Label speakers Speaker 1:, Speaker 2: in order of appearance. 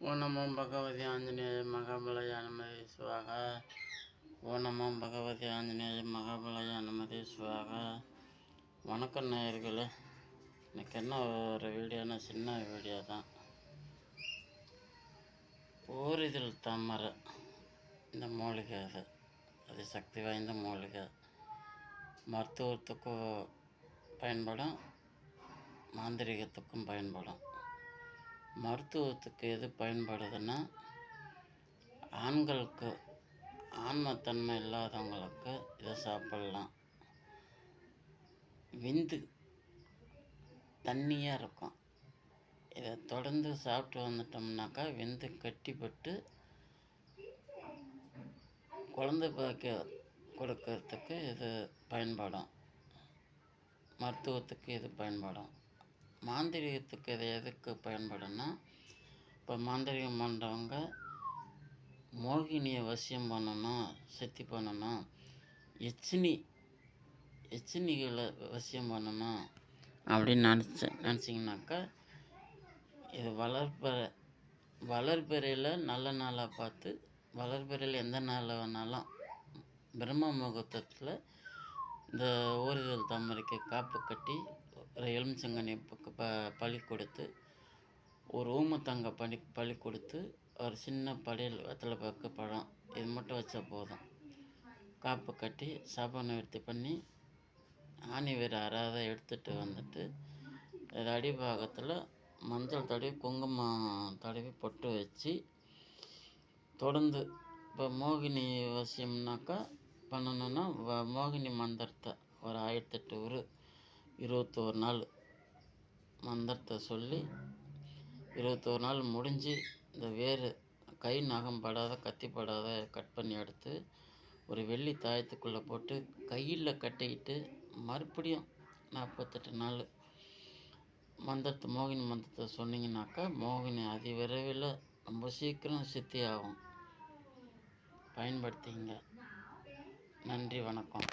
Speaker 1: ஓனமம் பகவதி ஆஞ்சநேய மகாபலய அனுமதி சுவாக. ஓனமம் பகவதி ஆஞ்சநேய மகாபலய அனுமதி சுவாக. வணக்கம் நேயர்களே. எனக்கு என்ன ஒரு வீடியோனா சின்ன வீடியோ தான். ஓரிதில் தாமரை இந்த மூலிகை அது. அது சக்தி வாய்ந்த மூலிகை. மருத்துவத்துக்கும் பயன்படும் மாந்திரிகத்துக்கும் பயன்படும். மருத்துவத்துக்கு எது பயன்படுதுன்னா ஆண்களுக்கு ஆன்மத்தன்மை இல்லாதவங்களுக்கு இதை சாப்பிட்லாம். விந்து தண்ணியாக இருக்கும். இதை தொடர்ந்து சாப்பிட்டு வந்துட்டோம்னாக்கா விந்து கட்டிப்பட்டு குழந்தை பாக்கிய கொடுக்கறதுக்கு இது பயன்படும். மருத்துவத்துக்கு இது பயன்படும். மாந்திரிகத்துக்கு இது எதுக்கு பயன்படும்னா இப்போ மாந்திரிகம் பண்ணுறவங்க மோகினியை வசியம் பண்ணணும் சக்தி பண்ணணும் எச்சினி எச்சினிகளை வசியம் பண்ணணும் அப்படின்னு நினச்ச நினச்சிங்கனாக்கா இது வளர்ப்பறை வளர்பிறையில் நல்ல நாளாக பார்த்து வளர்பிறையில் எந்த நாளில் வேணாலும் பிரம்ம முகூர்த்தத்தில் இந்த ஓரிதழ் தாமரைக்கு காப்பு கட்டி ஒரு எலுமிச்சங்கனி ப பலி கொடுத்து ஒரு ஊமத்தங்க பலி பலி கொடுத்து ஒரு சின்ன படையல் வெத்தலை பாக்கு பழம் இது மட்டும் வச்சா போதும். காப்பு கட்டி சாப்பாடு நிவர்த்தி பண்ணி ஆணி வீர அறாத எடுத்துகிட்டு வந்துட்டு இது அடிபாகத்தில் மஞ்சள் தடவி குங்குமம் தடவி பொட்டு வச்சு தொடர்ந்து இப்போ மோகினி வசியம்னாக்கா பண்ணணுன்னா வ மோகினி மந்திரத்தை ஒரு ஆயிரத்தெட்டு ஒரு இருபத்தோரு நாள் மந்திரத்தை சொல்லி இருபத்தோரு நாள் முடிஞ்சு இந்த வேர் கை நகம் படாத கத்தி படாத கட் பண்ணி எடுத்து ஒரு வெள்ளி தாயத்துக்குள்ளே போட்டு கையில் கட்டிக்கிட்டு மறுபடியும் நாற்பத்தெட்டு நாள் மந்திரத்தை மோகினி மந்திரத்தை சொன்னீங்கன்னாக்கா மோகினி அதி விரைவில் ரொம்ப சீக்கிரம் சித்தி ஆகும் பயன்படுத்திங்க. நன்றி வணக்கம்.